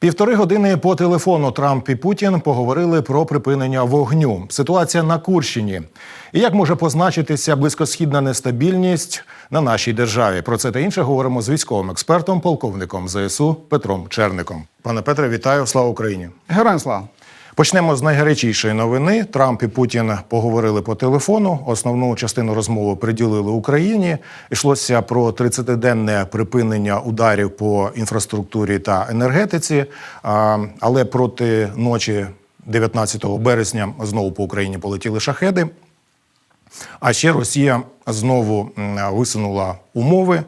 Півтори години по телефону Трамп і Путін поговорили про припинення вогню. Ситуація на Курщині і як може позначитися близькосхідна нестабільність на нашій державі. Про це та інше говоримо з військовим експертом, полковником ЗСУ Петром Черником. Пане Петре, вітаю! Слава Україні! Героям слава! Почнемо з найгарячішої новини. Трамп і Путін поговорили по телефону. Основну частину розмови приділили Україні. Йшлося про 30-денне припинення ударів по інфраструктурі та енергетиці. Але проти ночі 19 березня знову по Україні полетіли шахеди. А ще Росія знову висунула умови.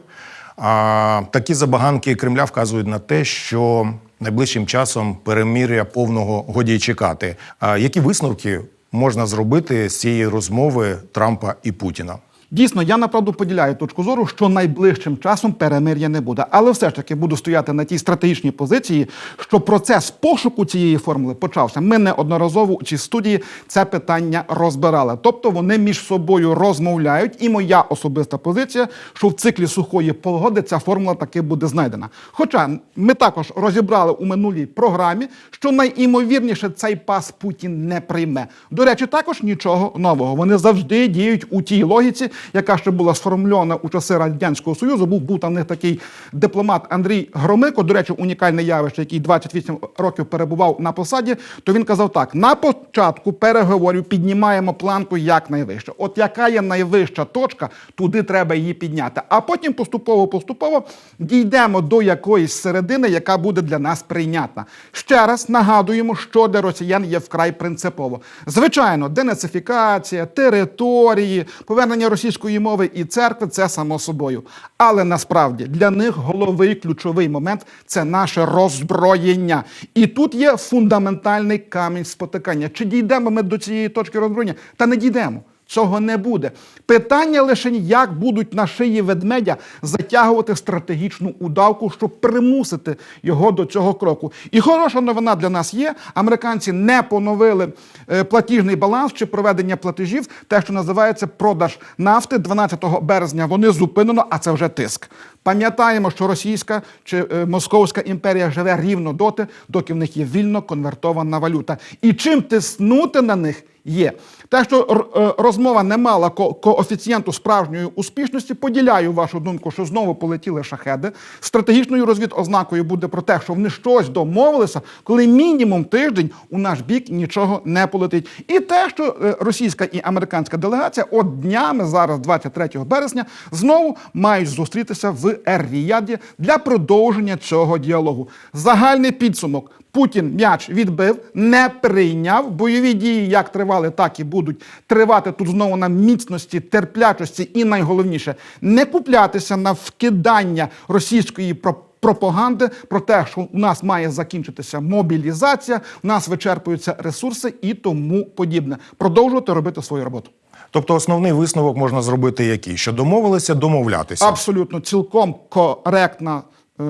Такі забаганки Кремля вказують на те, що найближчим часом перемір'я повного годі чекати. Які висновки можна зробити з цієї розмови Трампа і Путіна? Дійсно, я направду поділяю точку зору, що найближчим часом перемир'я не буде. Але все ж таки буду стояти на тій стратегічній позиції, що процес пошуку цієї формули почався. Ми неодноразово у цій студії це питання розбирали. Тобто вони між собою розмовляють, і моя особиста позиція, що в циклі сухої погоди ця формула таки буде знайдена. Хоча ми також розібрали у минулій програмі, що найімовірніше цей пас Путін не прийме. До речі, також нічого нового. Вони завжди діють у тій логіці, яка ще була сформульована у часи радянського союзу. Був був там них такий дипломат Андрій Громико. До речі, унікальне явище, який 28 років перебував на посаді. То він казав так: на початку переговорів піднімаємо планку якнайвище. От яка є найвища точка, туди треба її підняти. А потім поступово поступово дійдемо до якоїсь середини, яка буде для нас прийнятна. Ще раз нагадуємо, що для росіян є вкрай принципово. Звичайно, денацифікація, території, повернення російської мови і церкви це само собою. Але насправді для них головний ключовий момент це наше роззброєння. І тут є фундаментальний камінь спотикання. Чи дійдемо ми до цієї точки роззброєння? Та не дійдемо. Цього не буде. Питання лише як будуть на шиї ведмедя затягувати стратегічну удавку, щоб примусити його до цього кроку. І хороша новина для нас є: американці не поновили е, платіжний баланс чи проведення платежів, те, що називається продаж нафти. 12 березня вони зупинено, а це вже тиск. Пам'ятаємо, що російська чи е, московська імперія живе рівно доти, доки в них є вільно конвертована валюта. І чим тиснути на них є. Те, що е, розмова не мала ко- коефіцієнту справжньої успішності, поділяю вашу думку, що знову полетіли шахеди. Стратегічною розвідознакою буде про те, що вони щось домовилися, коли мінімум тиждень у наш бік нічого не полетить. І те, що е, російська і американська делегація от днями, зараз, 23 березня, знову мають зустрітися в Ер-Ріяді для продовження цього діалогу. Загальний підсумок. Путін м'яч відбив, не прийняв. Бойові дії як тривали, так і будуть тривати тут знову на міцності, терплячості і найголовніше не куплятися на вкидання російської про- пропаганди про те, що у нас має закінчитися мобілізація, у нас вичерпуються ресурси і тому подібне. Продовжувати робити свою роботу. Тобто, основний висновок можна зробити який? Що домовилися домовлятися. Абсолютно цілком коректна е,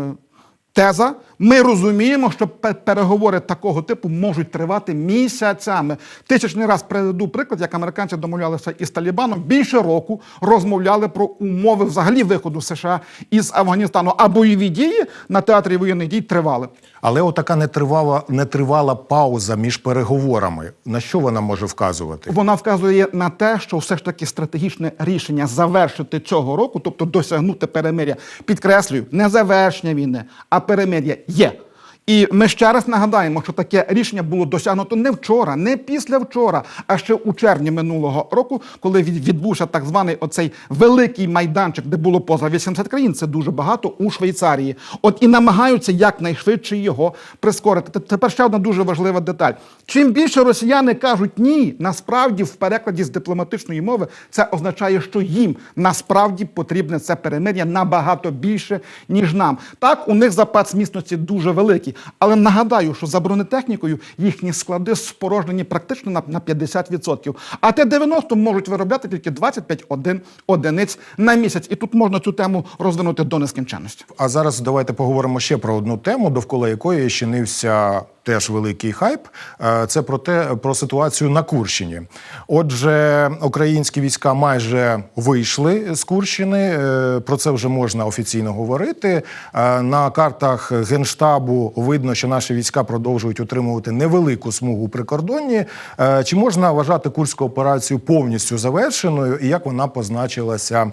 теза. Ми розуміємо, що переговори такого типу можуть тривати місяцями. Тисячний раз приведу приклад, як американці домовлялися із Талібаном. Більше року розмовляли про умови взагалі виходу США із Афганістану. А бойові дії на театрі воєнних дій тривали. Але отака нетривала, нетривала пауза між переговорами. На що вона може вказувати? Вона вказує на те, що все ж таки стратегічне рішення завершити цього року, тобто досягнути перемиря, підкреслюю, не завершення війни, а перемиря є. І ми ще раз нагадаємо, що таке рішення було досягнуто не вчора, не після вчора, а ще у червні минулого року, коли від- відбувся так званий оцей великий майданчик, де було поза 80 країн. Це дуже багато у Швейцарії. От і намагаються якнайшвидше його прискорити. Тепер ще одна дуже важлива деталь. Чим більше росіяни кажуть ні, насправді в перекладі з дипломатичної мови це означає, що їм насправді потрібне це перемир'я набагато більше, ніж нам. Так, у них запас міцності дуже великий. Але нагадаю, що за бронетехнікою їхні склади спорожнені практично на, на 50%. А Т-90 можуть виробляти тільки 25 один, одиниць на місяць. І тут можна цю тему розвинути до нескінченності. А зараз давайте поговоримо ще про одну тему, довкола якої щинився теж великий хайп. Е, Це про те про ситуацію на Курщині. Отже, українські війська майже вийшли з Курщини. Е, Про це вже можна офіційно говорити. Е, На картах генштабу видно, що наші війська продовжують утримувати невелику смугу прикордонні. Чи можна вважати курську операцію повністю завершеною, і як вона позначилася,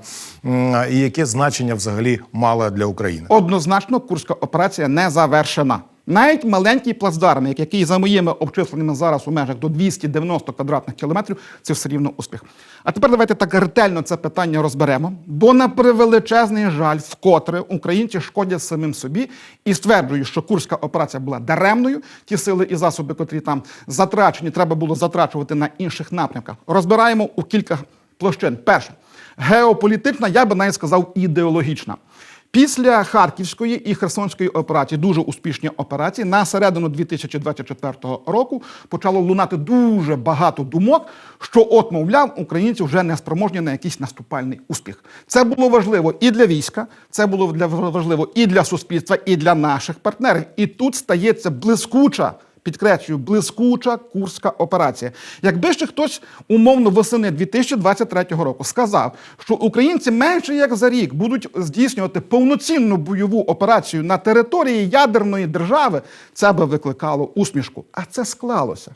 і яке значення взагалі мала для України? Однозначно, курська операція не завершена. Навіть маленький плацдарм, який за моїми обчисленнями зараз у межах до 290 квадратних кілометрів, це все рівно успіх. А тепер давайте так ретельно це питання розберемо, бо на превеличезний жаль, вкотре українці шкодять самим собі і стверджують, що курська операція була даремною. Ті сили і засоби, котрі там затрачені, треба було затрачувати на інших напрямках. Розбираємо у кілька площин. Перше, геополітична, я би навіть сказав, ідеологічна. Після Харківської і Херсонської операції, дуже успішні операції, на середину 2024 року почало лунати дуже багато думок, що, от, мовляв, українці вже не спроможні на якийсь наступальний успіх. Це було важливо і для війська, це було для важливо і для суспільства, і для наших партнерів. І тут стається блискуча. Підкреслюю, блискуча курська операція. Якби ще хтось умовно восени 2023 року сказав, що українці менше як за рік будуть здійснювати повноцінну бойову операцію на території ядерної держави, це би викликало усмішку. А це склалося.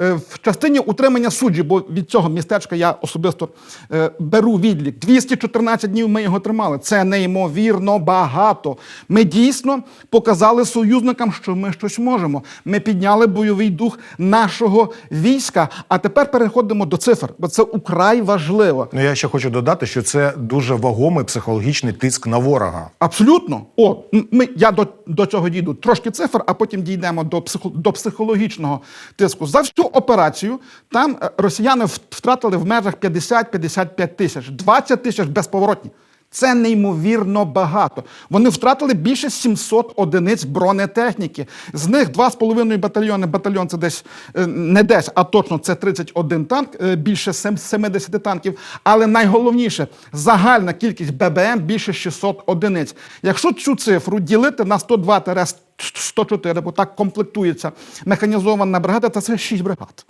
Е, В частині утримання суджі, бо від цього містечка я особисто е, беру відлік. 214 днів ми його тримали. Це неймовірно багато. Ми дійсно показали союзникам, що ми щось можемо. Ми підняли бойовий дух нашого війська. А тепер переходимо до цифр, бо це украй важливо. Ну я ще хочу додати, що це дуже вагомий психологічний тиск на ворога. Абсолютно. О, ми, я до, до цього дійду. Трошки цифр, а потім дійдемо до, психо, до психологічного тиску. За всю операцію там е, росіяни втратили в межах 50-55 тисяч, 20 тисяч безповоротні. Це неймовірно багато. Вони втратили більше 700 одиниць бронетехніки. З них 2,5 батальйони. Батальйон це десь е, не десь, а точно це 31 танк, е, більше сем- 70 танків. Але найголовніше загальна кількість ББМ більше 600 одиниць. Якщо цю цифру ділити на 102-104, бо так комплектується механізована бригада, то це 6 бригад.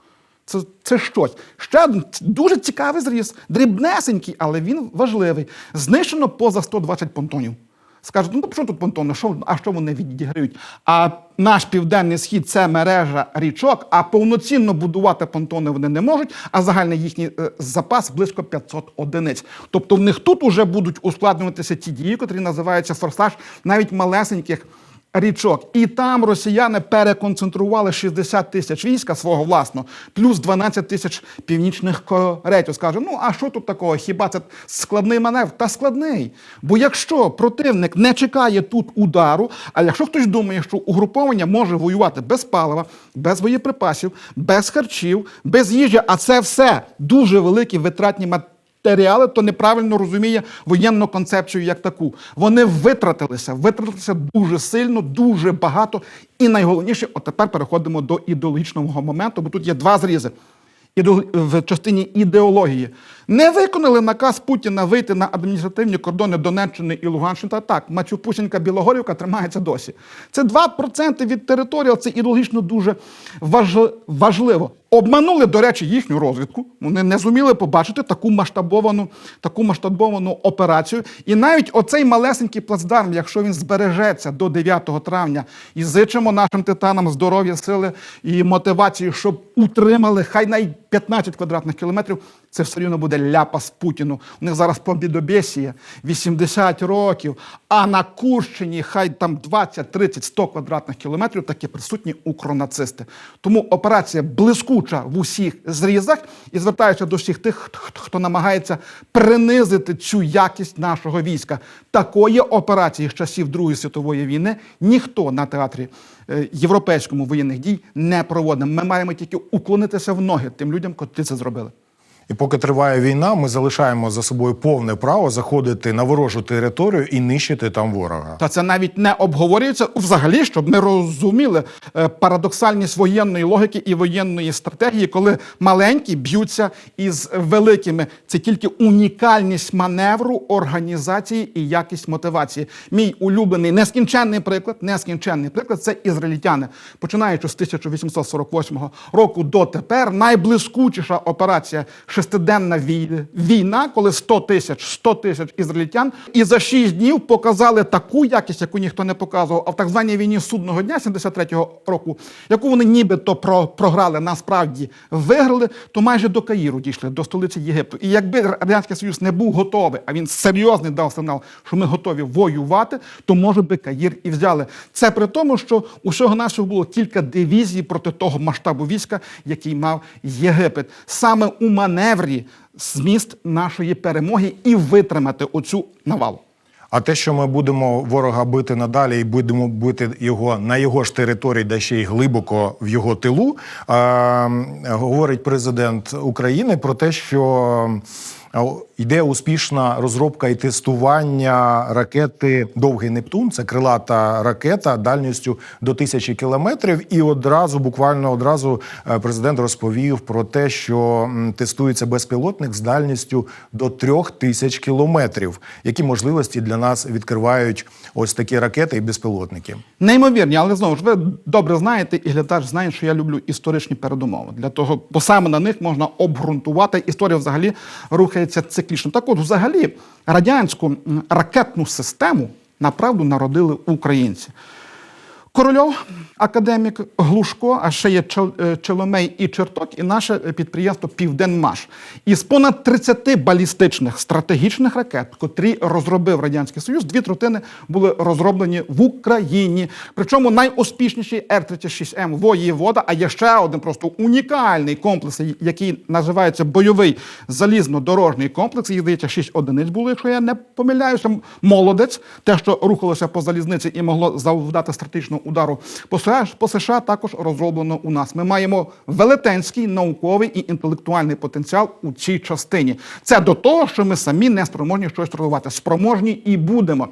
Це, це щось. Ще один дуже цікавий зріз, дрібнесенький, але він важливий. Знищено поза 120 понтонів. Скажуть, ну що тут понтони? Що, а що вони відіграють? А наш південний схід це мережа річок, а повноцінно будувати понтони вони не можуть, а загальний їхній е, запас близько 500 одиниць. Тобто в них тут уже будуть ускладнюватися ті дії, котрі називаються форсаж навіть малесеньких річок. І там росіяни переконцентрували 60 тисяч війська свого власного, плюс 12 тисяч північних корейців. Скаже, ну а що тут такого? Хіба це складний маневр? Та складний. Бо якщо противник не чекає тут удару, а якщо хтось думає, що угруповання може воювати без палива, без боєприпасів, без харчів, без їжі, а це все дуже великі витратні матеріали, матеріали, то неправильно розуміє воєнну концепцію як таку. Вони витратилися, витратилися дуже сильно, дуже багато. І найголовніше, от тепер переходимо до ідеологічного моменту, бо тут є два зрізи. В частині ідеології не виконали наказ Путіна вийти на адміністративні кордони Донеччини і Луганщини. Та так, Мачупусінька Білогорівка тримається досі. Це 2% від території, це ідеологічно дуже важ- важливо. Обманули, до речі, їхню розвідку. Вони не зуміли побачити таку масштабовану, таку масштабовану операцію. І навіть оцей малесенький плацдарм, якщо він збережеться до 9 травня, і зичимо нашим титанам здоров'я, сили і мотивації, щоб утримали хай навіть 15 квадратних кілометрів, це все рівно буде ляпас Путіну. У них зараз побідобєсія 80 років, а на Курщині хай там 20, 30, 100 квадратних кілометрів такі присутні укронацисти. Тому операція блискуча в усіх зрізах і звертаюся до всіх тих, хто- намагається принизити цю якість нашого війська. Такої операції з часів Другої світової війни ніхто на театрі е, європейському воєнних дій не проводив. Ми маємо тільки уклонитися в ноги тим людям, котрі це зробили. І поки триває війна, ми залишаємо за собою повне право заходити на ворожу територію і нищити там ворога. Та це навіть не обговорюється взагалі, щоб ми розуміли е, парадоксальність воєнної логіки і воєнної стратегії, коли маленькі б'ються із великими. Це тільки унікальність маневру, організації і якість мотивації. Мій улюблений нескінченний приклад, нескінченний приклад це ізраїльтяни. Починаючи з 1848 року дотепер, найблискучіша операція шестиденна війна, коли 100 тисяч 100 тисяч ізраїльтян, і за 6 днів показали таку якість, яку ніхто не показував. А в так званій війні судного дня 73-го року, яку вони нібито про, програли, насправді виграли, то майже до Каїру дійшли, до столиці Єгипту. І якби Радянський Союз не був готовий, а він серйозний дав сигнал, що ми готові воювати, то може би Каїр і взяли. Це при тому, що усього нашого було кілька дивізій проти того масштабу війська, який мав Єгипет. Саме у маневрі зміст нашої перемоги і витримати оцю навалу. А те, що ми будемо ворога бити надалі і будемо бити його на його ж території, де ще й глибоко в його тилу, е, говорить президент України про те, що йде успішна розробка і тестування ракети Довгий Нептун. Це крилата ракета дальністю до тисячі кілометрів. І одразу, буквально одразу, е, президент розповів про те, що тестується безпілотник з дальністю до трьох тисяч кілометрів. Які можливості для нас відкривають ось такі ракети і безпілотники? Неймовірні, але знову ж ви добре знаєте, і глядач знає, що я люблю історичні передумови. Для того, бо саме на них можна обґрунтувати. Історія взагалі рухається циклічно. Так от, взагалі, радянську ракетну систему направду народили українці. Корольов, академік Глушко, а ще є е, Челомей і Черток, і наше підприємство Південмаш. Із понад 30 балістичних стратегічних ракет, котрі розробив Радянський Союз, дві третини були розроблені в Україні. Причому найуспішніший Р-36М Воєвода, а є ще один просто унікальний комплекс, який називається бойовий залізно-дорожній комплекс. Їх здається, 6 одиниць було, якщо я не помиляюся. Молодець, те, що рухалося по залізниці і могло завдати стратегічного удару по США, по США також розроблено у нас. Ми маємо велетенський науковий і інтелектуальний потенціал у цій частині. Це до того, що ми самі не спроможні щось розвивати. Спроможні і будемо.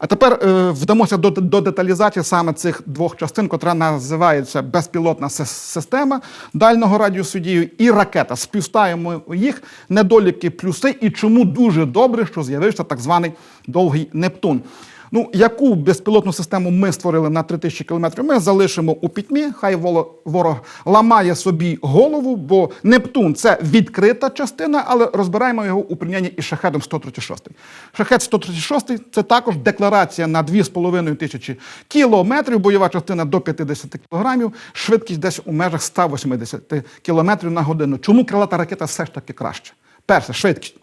А тепер е, вдамося до, до деталізації саме цих двох частин, котра називається безпілотна система дальнього радіусу дії і ракета. Співставимо їх недоліки, плюси, і чому дуже добре, що з'явився так званий довгий Нептун. Ну, яку безпілотну систему ми створили на 3000 кілометрів, ми залишимо у пітьмі. Хай ворог ламає собі голову, бо Нептун це відкрита частина, але розбираємо його у порівнянні із шахедом 136. Шахет 136 це також декларація на 2,5 тисячі кілометрів, бойова частина до 50 кілограмів, швидкість десь у межах 180 кілометрів на годину. Чому крилата ракета все ж таки краще? Перше, швидкість.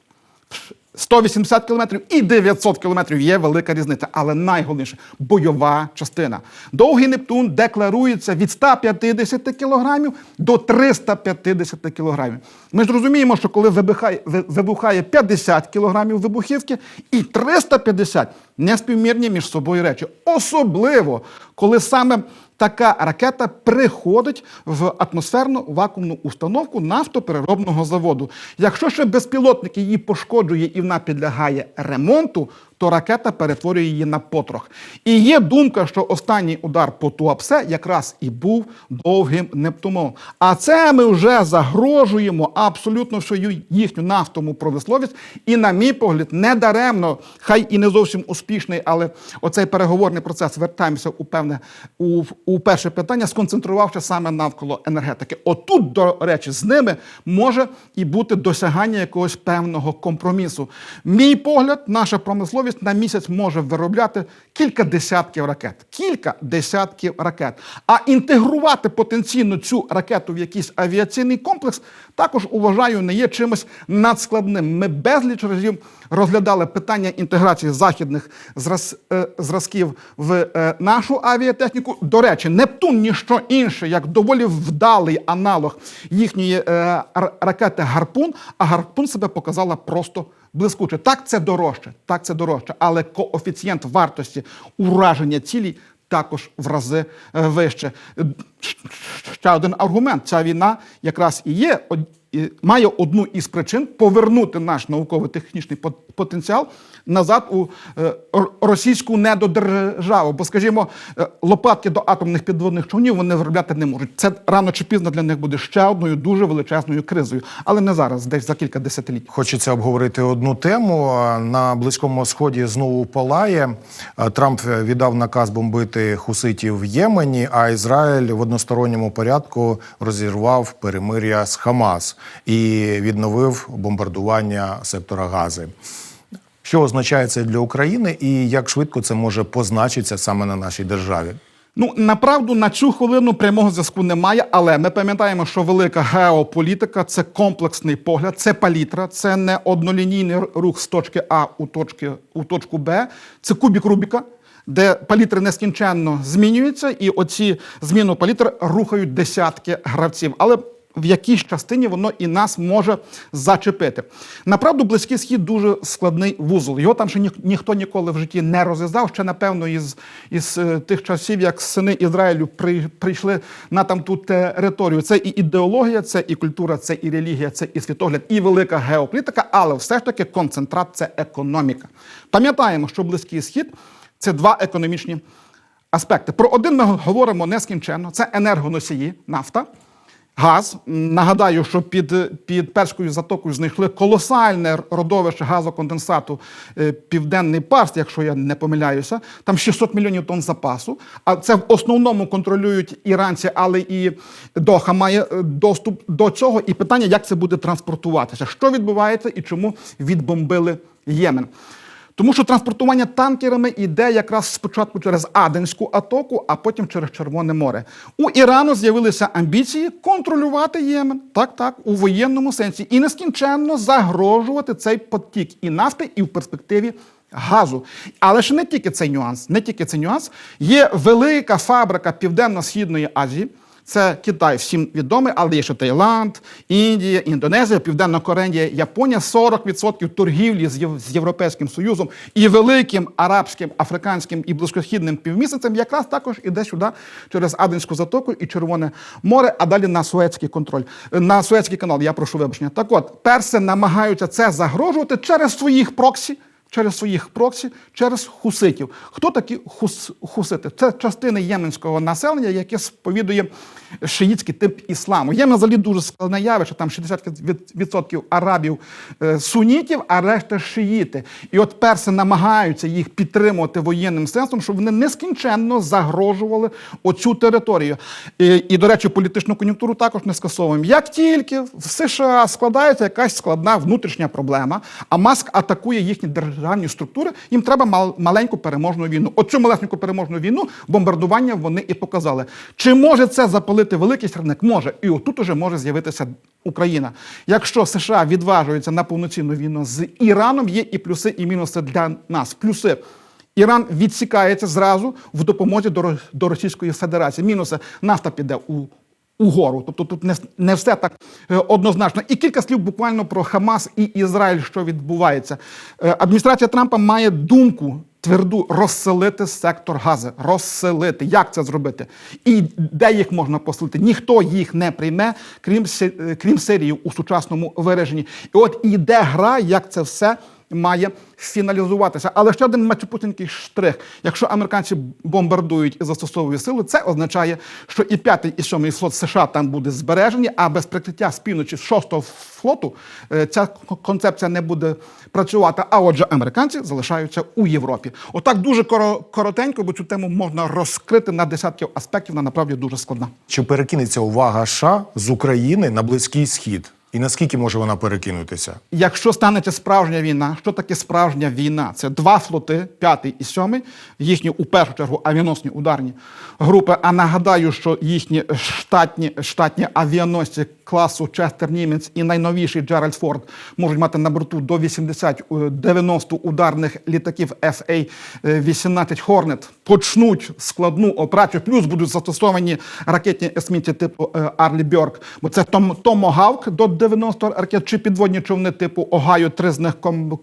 180 кілометрів і 900 кілометрів є велика різниця, але найголовніше бойова частина. Довгий Нептун декларується від 150 кілограмів до 350 кілограмів. Ми ж розуміємо, що коли вибухає, ви- вибухає 50 кілограмів вибухівки і 350 неспівмірні між собою речі. Особливо, коли саме така ракета приходить в атмосферну вакуумну установку нафтопереробного заводу. Якщо ще безпілотник її пошкоджує і вона підлягає ремонту, то ракета перетворює її на потрох. І є думка, що останній удар по Туапсе якраз і був довгим Нептуном. А це ми вже загрожуємо абсолютно всю їхню нафтову промисловість. І, на мій погляд, не даремно, хай і не зовсім успішний, але оцей переговорний процес вертаємося у певне у, у перше питання, сконцентрувавши саме навколо енергетики. Отут, до речі, з ними може і бути досягання якогось певного компромісу. Мій погляд, наша промисловість на місяць може виробляти кілька десятків ракет. Кілька десятків ракет. А інтегрувати потенційно цю ракету в якийсь авіаційний комплекс також вважаю не є чимось надскладним. Ми безліч разів розглядали питання інтеграції західних е, зразків в е, нашу авіатехніку. До речі, Нептун ніщо інше, як доволі вдалий аналог їхньої е, ракети Гарпун, а Гарпун себе показала просто блискуче. Так, це дорожче, так це дорожче, але коефіцієнт вартості ураження цілі також в рази е, вище. Ще один аргумент: ця війна якраз і є має одну із причин повернути наш науково-технічний пот- потенціал назад у е, російську недодержаву. Бо, скажімо, е, лопатки до атомних підводних човнів вони виробляти не можуть. Це рано чи пізно для них буде ще одною дуже величезною кризою, але не зараз, десь за кілька десятиліть. Хочеться обговорити одну тему. На близькому сході знову палає. Трамп віддав наказ бомбити хуситів в Ємені, а Ізраїль в односторонньому порядку розірвав перемир'я з Хамас і відновив бомбардування сектора Гази. Що означає це для України, і як швидко це може позначитися саме на нашій державі? Ну, направду на цю хвилину прямого зв'язку немає, але ми пам'ятаємо, що велика геополітика це комплексний погляд, це палітра, це не однолінійний рух з точки А у, точки, у точку Б, це кубік Рубіка, де палітри нескінченно змінюються, і оці зміну палітри рухають десятки гравців. Але в якійсь частині воно і нас може зачепити. Направду, близький схід дуже складний вузол. Його там ще ніх, ніхто ніколи в житті не розв'язав. Ще напевно із, із е, тих часів, як сини Ізраїлю при, прийшли на там ту територію. Це і ідеологія, це і культура, це і релігія, це і світогляд, і велика геополітика, але все ж таки концентрат це економіка. Пам'ятаємо, що близький схід це два економічні аспекти. Про один ми говоримо нескінченно: це енергоносії, нафта. Газ нагадаю, що під, під перською затокою знайшли колосальне родовище газоконденсату е, Південний Парст, якщо я не помиляюся. Там 600 мільйонів тонн запасу. А це в основному контролюють іранці, але і Доха має е, доступ до цього. І питання, як це буде транспортуватися, що відбувається і чому відбомбили Ємен. Тому що транспортування танкерами йде якраз спочатку через Аденську атоку, а потім через Червоне море. У Ірану з'явилися амбіції контролювати Ємен, так, так, у воєнному сенсі, і нескінченно загрожувати цей потік і нафти, і в перспективі газу. Але ж не тільки цей нюанс, не тільки цей нюанс. Є велика фабрика Південно-Східної Азії. Це Китай всім відомий, але є ще Таїланд, Індія, Індонезія, Південна Корея, Японія 40% торгівлі з Єв- з Європейським Союзом і великим арабським, африканським і близькохідним півмісяцем якраз також іде сюди через Аденську затоку і Червоне море, а далі на Суецький контроль, на Суецький канал. Я прошу вибачення. Так от, перси намагаються це загрожувати через своїх проксі. Через своїх проксі, через хуситів. Хто такі хус, хусити? Це частини єменського населення, яке сповідує шиїтський тип ісламу. Ємен взагалі дуже складне явище, там 60% арабів е, сунітів, а решта шиїти. І от перси намагаються їх підтримувати воєнним сенсом, щоб вони нескінченно загрожували оцю територію. І, і, до речі, політичну кон'юнктуру також не скасовуємо. Як тільки в США складається якась складна внутрішня проблема, а Маск атакує їхні державні структури, їм треба мал- маленьку переможну війну. Оцю маленьку переможну війну бомбардування вони і показали. Чи може це запалити великий сірник? Може. І отут уже може з'явитися Україна. Якщо США відважуються на повноцінну війну з Іраном, є і плюси, і мінуси для нас. Плюси. Іран відсікається зразу в допомозі до, до Російської Федерації. Мінуси нафта піде у. Угору, тобто тут не, не все так е, однозначно. І кілька слів буквально про Хамас і Ізраїль, що відбувається. Е, адміністрація Трампа має думку тверду розселити сектор гази, розселити. Як це зробити? І де їх можна поселити? Ніхто їх не прийме, крім е, крім Сирії у сучасному вираженні. І от іде гра, як це все має фіналізуватися. Але ще один мачепутинський штрих. Якщо американці бомбардують і застосовують силу, це означає, що і п'ятий, і сьомий флот США там буде збережені, а без прикриття з півночі шостого флоту е, ця концепція не буде працювати. А отже, американці залишаються у Європі. Отак дуже коротенько, бо цю тему можна розкрити на десятки аспектів. Вона направді дуже складна. Чи перекинеться увага США з України на близький схід? І наскільки може вона перекинутися? Якщо станеться справжня війна, що таке справжня війна? Це два флоти, п'ятий і сьомий, їхні у першу чергу авіаносні ударні групи. А нагадаю, що їхні штатні, штатні авіаносці класу Честер Німець і найновіший Джеральд Форд можуть мати на борту до 80-90 ударних літаків FA-18 Hornet. Почнуть складну операцію, плюс будуть застосовані ракетні есмінці типу е, Арлі Бьорк, бо це том, Томогавк до 90 ракет, чи підводні човни типу Огайо, три з них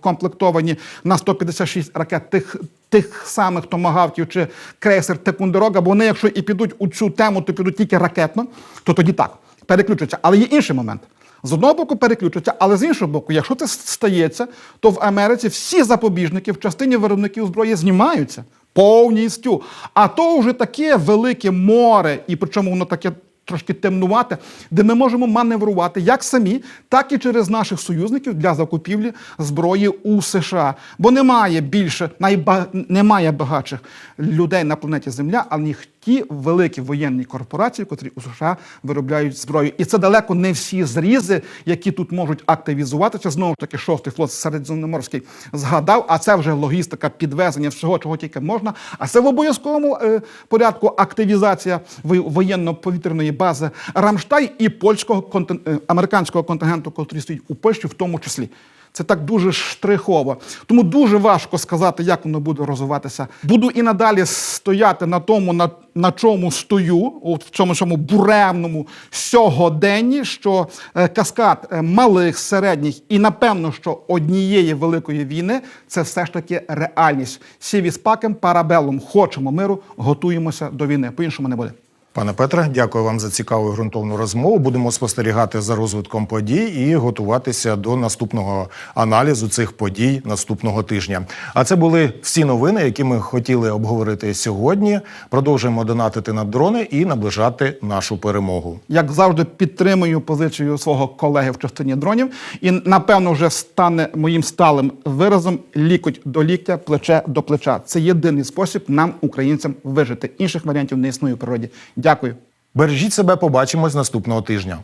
комплектовані на 156 ракет тих, тих самих томагавків чи крейсер Текундерога, бо вони, якщо і підуть у цю тему, то підуть тільки ракетно, то тоді так, переключаться. Але є інший момент. з одного боку переключаться, але з іншого боку, якщо це стається, то в Америці всі запобіжники в частині виробників зброї знімаються повністю. А то вже таке велике море, і причому воно таке. Трошки темнувати, де ми можемо маневрувати як самі, так і через наших союзників для закупівлі зброї у США. Бо немає більше найба... немає багатших людей на планеті Земля, а ні ті великі воєнні корпорації, котрі у США виробляють зброю. І це далеко не всі зрізи, які тут можуть активізуватися. Знову ж таки, шостий флот Середземноморський згадав, а це вже логістика підвезення всього, чого тільки можна. А це в обов'язковому е, порядку активізація воєнно-повітряної бази Рамштай і польського контин... е, американського контингенту, який стоїть у Польщі, в тому числі. Це так дуже штрихово. Тому дуже важко сказати, як воно буде розвиватися. Буду і надалі стояти на тому, на, на чому стою, от в цьому цьому буремному сьогоденні, що е, каскад е, малих, середніх і напевно, що однієї великої війни це все ж таки реальність. Сівіс пакем, парабелом. Хочемо миру, готуємося до війни. По-іншому не буде. Пане Петре, дякую вам за цікаву і ґрунтовну розмову. Будемо спостерігати за розвитком подій і готуватися до наступного аналізу цих подій наступного тижня. А це були всі новини, які ми хотіли обговорити сьогодні. Продовжуємо донатити на дрони і наближати нашу перемогу. як завжди, підтримую позицію свого колеги в частині дронів, і напевно вже стане моїм сталим виразом лікоть до ліктя, плече до плеча. Це єдиний спосіб нам, українцям, вижити. Інших варіантів не існує в природі. Дякую. Бережіть себе, побачимось наступного тижня.